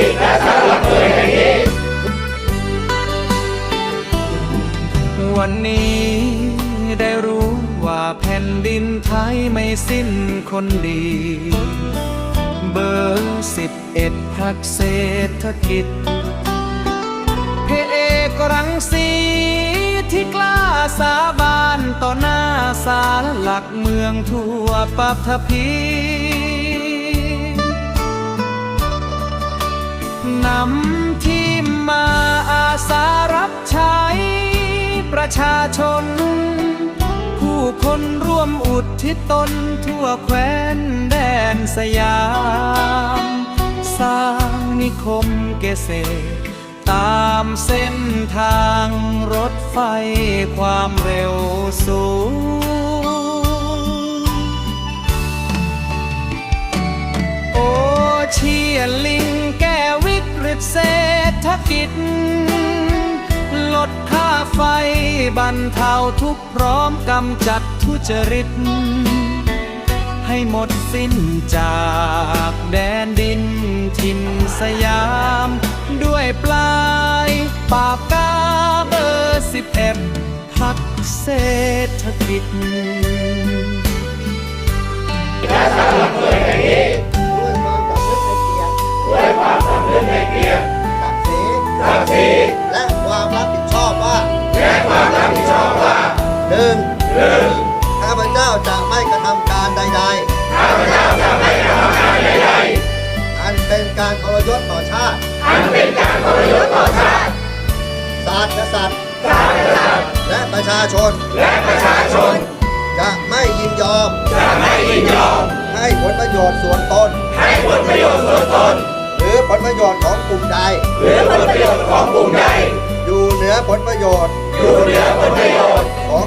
ถิตและสลักเมืองแห่งนี้ วันนี้ได้รู้ว่าแผ่นดินไทยไม่สิ้นคนดี เบอร์สิบเอ็ดพักเศรษฐกิจ เพเอกรังสีที่กล้าสาบานต่อหน้าศาลหลักเมืองทั่วปัทภี ชาชน ผู้คนร่วมอุทิศตนทั่วแคว้นแดนสยาม สร้างนิคมเกษตร ตามเส้นทางรถไฟความเร็วสูง โอเชียลิงแก้วิกฤตเศรษฐกิจ ไฟบรรเทาทุกพร้อมกำจัดทุจริต ให้หมดสิ้นจากแดนดินทินสยาม ด้วยปลายปากกาเบอร์สิบเอ็ดพักเศรษฐกิจ หนึ่งหนึ่งข้าพเจ้าจะไม่กระทำการใดข้าพเจ้าจะไม่กระทำการใดๆอันเป็นการทรยศต่อชาติๆอันเป็นการทรยศต่อชาติศาสตร์กษัตริย์ศาสตร์กษัตริย์และประชาชน และประชาชน จะไม่ยินยอม จะไม่ยินยอม ให้ผลประโยชน์ส่วนตน ให้ผลประโยชน์ส่วนตน หรือผลประโยชน์ของกลุ่มใด หรือผลประโยชน์ของกลุ่มใด อยู่เหนือผลประโยชน์ อยู่เหนือผลประโยชน์ของ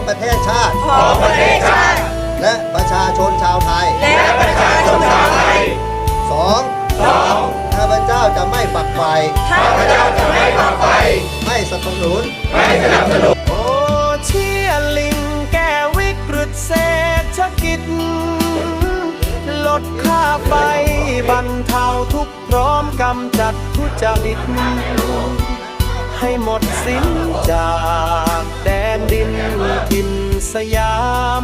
นุนไม่สนับสนุน โอเชียลิงแก้วิกฤตเศรษฐกิจ ลดค่าไฟบรรเทาทุกพร้อมกำจัดทุจริต ให้หมดสิ้นจากแดนดินทินสยาม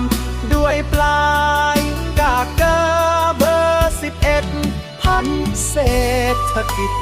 ด้วยปลายกากเกอร์เบอร์สิบเอ็ดพันเศรษฐกิจ